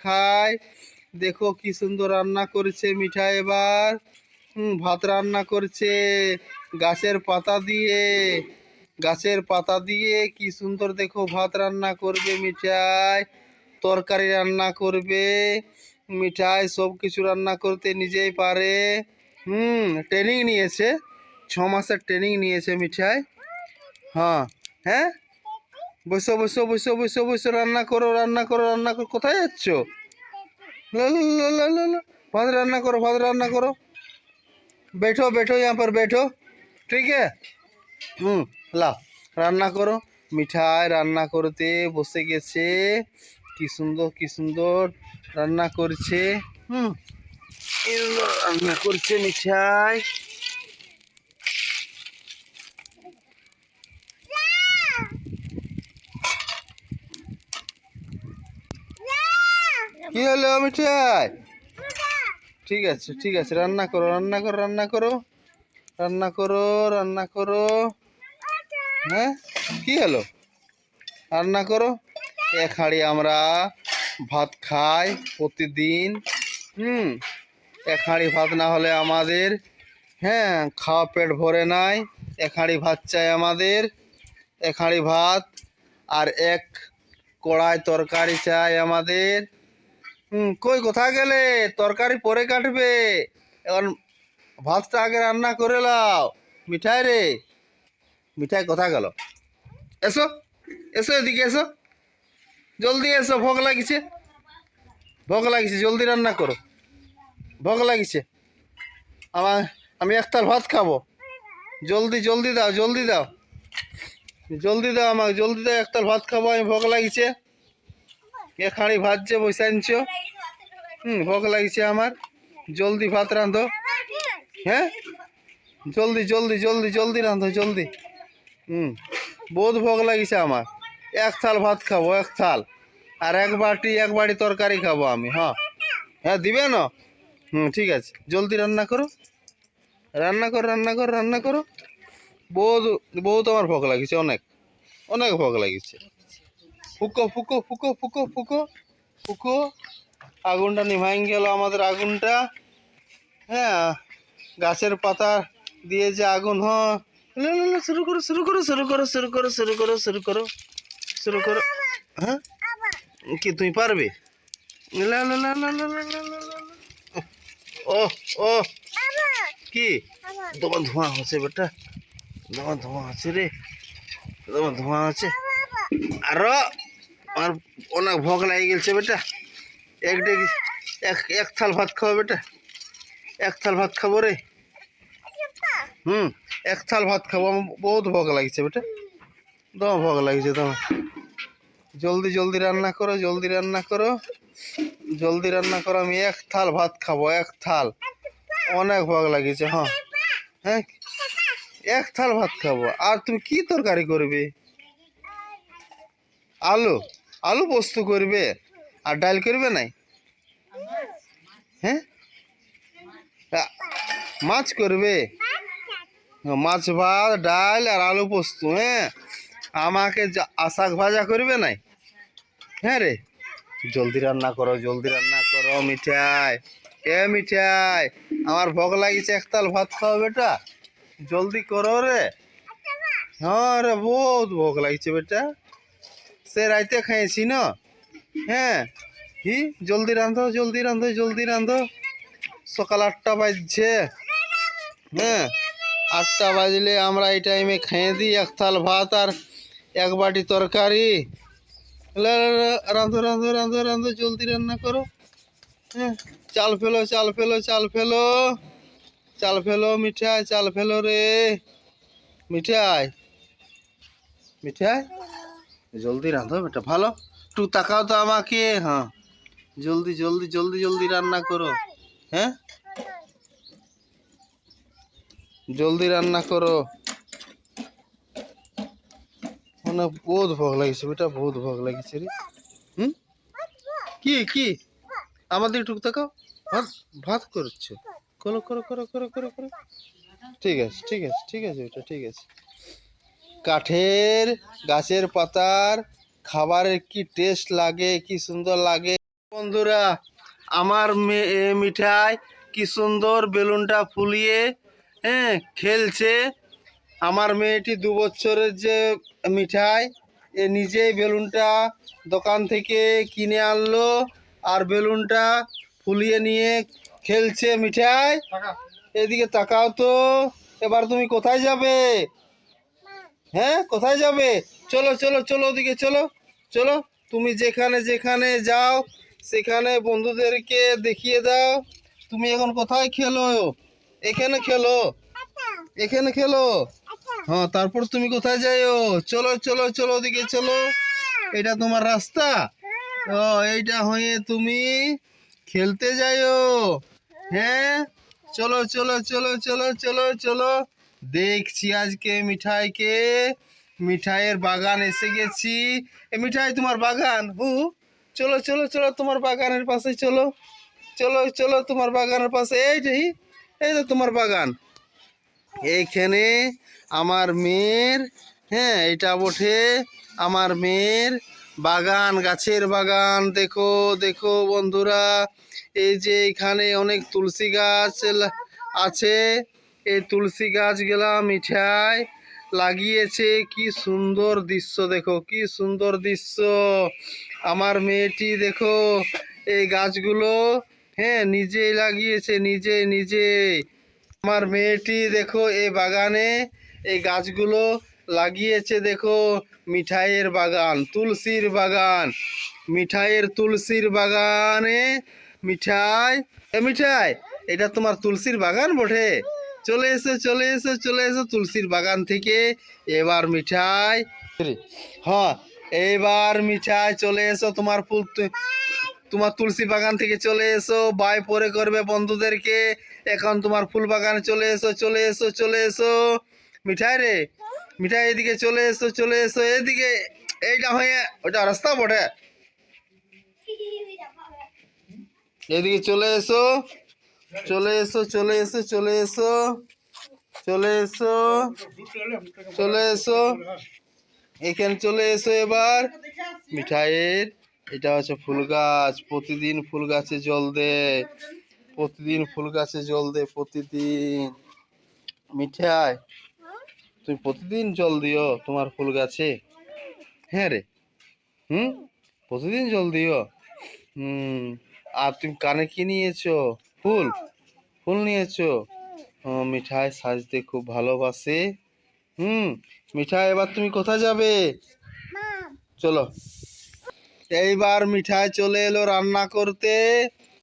খাই দেখো কি সুন্দর রান্না করেছে মিঠাই এবার। হুম, ভাত রান্না করছে। গাছের পাতা দিয়ে। গাছের পাতা দিয়ে কি সুন্দর দেখো ভাত রান্না করবে মিঠাই। তরকারি রান্না করবে। মিঠাই সব কিছু রান্না করতে নিজেই পারে। হুম ট্রেনিং নিয়েছে। ছ মাসের ট্রেনিং নিয়েছে মিঠাই। হ্যাঁ হ্যাঁ? বসো বসো বসো বসো বসো রান্না করো রান্না করো রান্না করো কোথায় যাচ্ছ লো, লো, লো, লো, লো, লো। ভাত রান্না করো ভাত রান্না করো बैठो बैठो यहाँ पर बैठो ठीक है হুম লাও রান্না করো মিঠাই রান্না করতে বসে গেছে কি সুন্দর কি সুন্দর রান্না করছে হুম কি সুন্দর রান্না করছে মিঠাই কি হলো মিঠাই ঠিক আছে ঠিক আছে, রান্না করো রান্না করো রান্না করো। রান্না করো রান্না করো। হ্যাঁ? কি হলো? রান্না করো। এক হাঁড়ি আমরা ভাত খাই প্রতিদিন, হুম? এক হাঁড়ি ভাত না হলে আমাদের হ্যাঁ খাওয়া পেট ভরে নাই। এক হাঁড়ি ভাত চাই আমাদের এক হাঁড়ি ভাত। আর এক কড়াই তরকারি চাই আমাদের। হুম, কই, কোথায় গেলে? তরকারি পরে কাটবে। এখন ভাতটা আগে রান্না করে লাও। মিঠাই রে। মিঠাই কোথায় গেল? এসো এসো এদিকে, এসো। জলদি এসো, ভোগ লাগিছে। ভোগ লাগিছে, জলদি রান্না করো। ভোগ লাগিছে। আমার, আমি একতাল ভাত খাব। জলদি জলদি দাও জলদি দাও। জলদি দাও আমাকে, জলদি দাও একতাল ভাত খাব, আমি ভোগ লাগিছে। এ খাঁড়ি ভাত যে বসে আনছো? হুম, ভোগ লাগছে আমার। জলদি ভাত রাঁধো। হ্যাঁ? জলদি জলদি জলদি জলদি রাঁধো, জলদি। হুম, বহুত ভোগ লাগিছে আমার। এক থাল ভাত খাব, এক থাল। আর এক বাটি এক বাটি তরকারি খাব আমি হ্যাঁ হ্যাঁ দিবে না? হুম, ঠিক আছে। জলদি রান্না করো। রান্না করো রান্না করো রান্না করো। বহুত বহুত আমার ভোগ লাগিছে, অনেক। অনেক ভোগ লাগিছে। ফুকো ফুকো ফুকো ফুকো ফুকো ফুকো। আগুনটা নিভাই গেল আমাদের আগুনটা। হ্যাঁ গাছের পাতা দিয়ে যে আগুন, হ। শুরু করো শুরু করো শুরু করো শুরু করো শুরু করো শুরু করো শুরু করো। হ্যাঁ? কি তুই পারবে? ও ও। কি? তোমার ধোঁয়া হচ্ছে বেটা। তোমার ধোঁয়া আছে রে। তোমার ধোঁয়া আছে। আরও। আমার অনেক ভোগ লাগে গেছে বেটা। এক ডেকে এক এক থাল ভাত খাব বেটা। এক থাল ভাত খাব রে। হুম, এক থাল ভাত খাব। আমার বহুত ভোগ লাগছে বেটা। দম ভোগ লাগছে তোমার জলদি জলদি রান্না করো, জলদি রান্না করো। জলদি রান্না করো, আমি এক থাল ভাত খাব, এক থাল। অনেক ভোগ লাগিয়েছে হ্যাঁ। হ্যাঁ এক থাল ভাত খাব। আর তুমি কি তরকারি করবে? আলু। আলু পোস্ত করবে আর ডাল করবে নাই? হ্যাঁ? মাছ করবে? মাছ ভাত ডাল আর আলু পোস্ত হ্যাঁ? আমাকে যা- আ, শাক ভাজা করবে নাই? হ্যাঁ রে? জলদি রান্না করো জলদি রান্না করো মিঠাই। এ মিঠাই আমার ভোগ লাগিছে একতাল ভাত খাও বেটা। জলদি করো রে। হ্যাঁ রে বহুত ভোগ লাগিছে বেটা। সে রাইতে খাইছি না। হ্যাঁ হি জলদি রাঁধো জলদি রাঁধো জলদি রাঁধো সকাল আটটা বাজছে। হ্যাঁ আটটা বাজলে আমরা এই টাইমে খেয়ে দিই এক থাল ভাত আর এক বাটি তরকারি। রাঁধো রাঁধো রাঁধো রাঁধো জলদি রান্না করো। হ্যাঁ চাল ফেলো চাল ফেলো চাল ফেলো। চাল ফেলো, মিঠাই, চাল ফেলো রে। মিঠাই মিঠাই? জলদি রাঁধো বেটা ভালো। একটু তাকাও তো আমাকে হ্যাঁ। জলদি জলদি জলদি জলদি রান্না করো। হ্যাঁ? জলদি রান্না করো। মানে বহুত ভোগ লাগিছে, বেটা বহুত ভোগ লাগিছে রে। হুম? কি কি? আমাদের একটু তাকাও। ভাত ভাত করছ? করো করো করো করো করো করো। ঠিক আছে ঠিক আছে ঠিক আছে, বেটা, ঠিক আছে। কাঠের গাছের পাতার খাবারের কি টেস্ট লাগে কি সুন্দর লাগে? বন্ধুরা আমার মিঠাই কি সুন্দর বেলুনটা ফুলিয়ে হ্যাঁ খেলছে। আমার মেয়েটি দু বছরের যে মিঠাই এ নিজেই বেলুনটা দোকান থেকে কিনে আনলো আর বেলুনটা ফুলিয়ে নিয়ে খেলছে মিঠাই। এদিকে তাকাও তো এবার তুমি কোথায় যাবে? হ্যাঁ কোথায় যাবে? চলো চলো চলো ওদিকে, চলো চলো। তুমি যেখানে যেখানে যাও, সেখানে বন্ধুদেরকে দেখিয়ে দাও। তুমি এখন কোথায় খেলো? এখানে খেলো? এখানে খেলো? হ্যাঁ তারপর তুমি কোথায় যাইও? চলো চলো চলো ওদিকে, চলো। এটা তোমার রাস্তা? ও, এইটা হয়ে তুমি খেলতে যাইও। হ্যাঁ? চলো চলো চলো চলো চলো চলো। দেখছি আজকে মিঠাইকে। মিঠাইয়ের বাগান এসে গেছি। এ মিঠাই, তোমার বাগান? হু? চলো চলো চলো, তোমার বাগানের পাশে চলো। চলো চলো, তোমার বাগানের পাশে। এই এইটাই এই তো তোমার বাগান। এইখানে আমার মেয়ের হ্যাঁ এটা বটে। আমার মেয়ের বাগান, গাছের বাগান। দেখো দেখো বন্ধুরা, এই যে এখানে অনেক তুলসী গাছ আছে। এই তুলসী গাছগুলা মিঠাই লাগিয়েছে। কি সুন্দর দৃশ্য দেখো, কি সুন্দর দৃশ্য। আমার মেয়েটি দেখো, এই গাছগুলো হ্যাঁ নিজেই লাগিয়েছে, নিজে নিজে। আমার মেয়েটি দেখো এই বাগানে এই গাছগুলো লাগিয়েছে দেখো, মিঠাইয়ের বাগান, তুলসীর বাগান। মিঠাইয়ের তুলসীর বাগানে মিঠাই, এ মিঠাই, এটা তোমার তুলসীর বাগান বটে। চলে এসো চলে এসো চলে এসো তুলসীর বাগান থেকে। এবার মিঠাই। হ্যাঁ এবার মিঠাই চলে এসো, তোমার ফুল তোমার তুলসী বাগান থেকে চলে এসো। বাই পরে করবে বন্ধুদেরকে। এখন তোমার ফুল বাগানে চলে এসো চলে এসো চলে এসো। মিঠাই রে, মিঠাই এদিকে চলে এসো চলে এসো। এদিকে, এইটা হয়ে, ওটা রাস্তা বটে। এদিকে চলে এসো। চলে এসো চলে এসো চলে এসো চলে এসো চলে এসো। এখানে চলে এসো এবার। মিঠাইয়ের, এটা হচ্ছে ফুল গাছ, প্রতিদিন ফুল গাছে জল দে, প্রতিদিন ফুল গাছে জল দে, প্রতিদিন। মিঠাই, তুমি প্রতিদিন জল দিও তোমার ফুল গাছে। হ্যাঁ রে, হুম? প্রতিদিন জল দিও। হুম, আর তুমি কানে কি নিয়েছো? ফুল ফুল নিয়েছো? ও মিঠাই সাজতে খুব ভালোবাসে। হুম মিঠাই এবার তুমি কোথায় যাবে? চলো। এইবার মিঠাই চলে এলো রান্না করতে।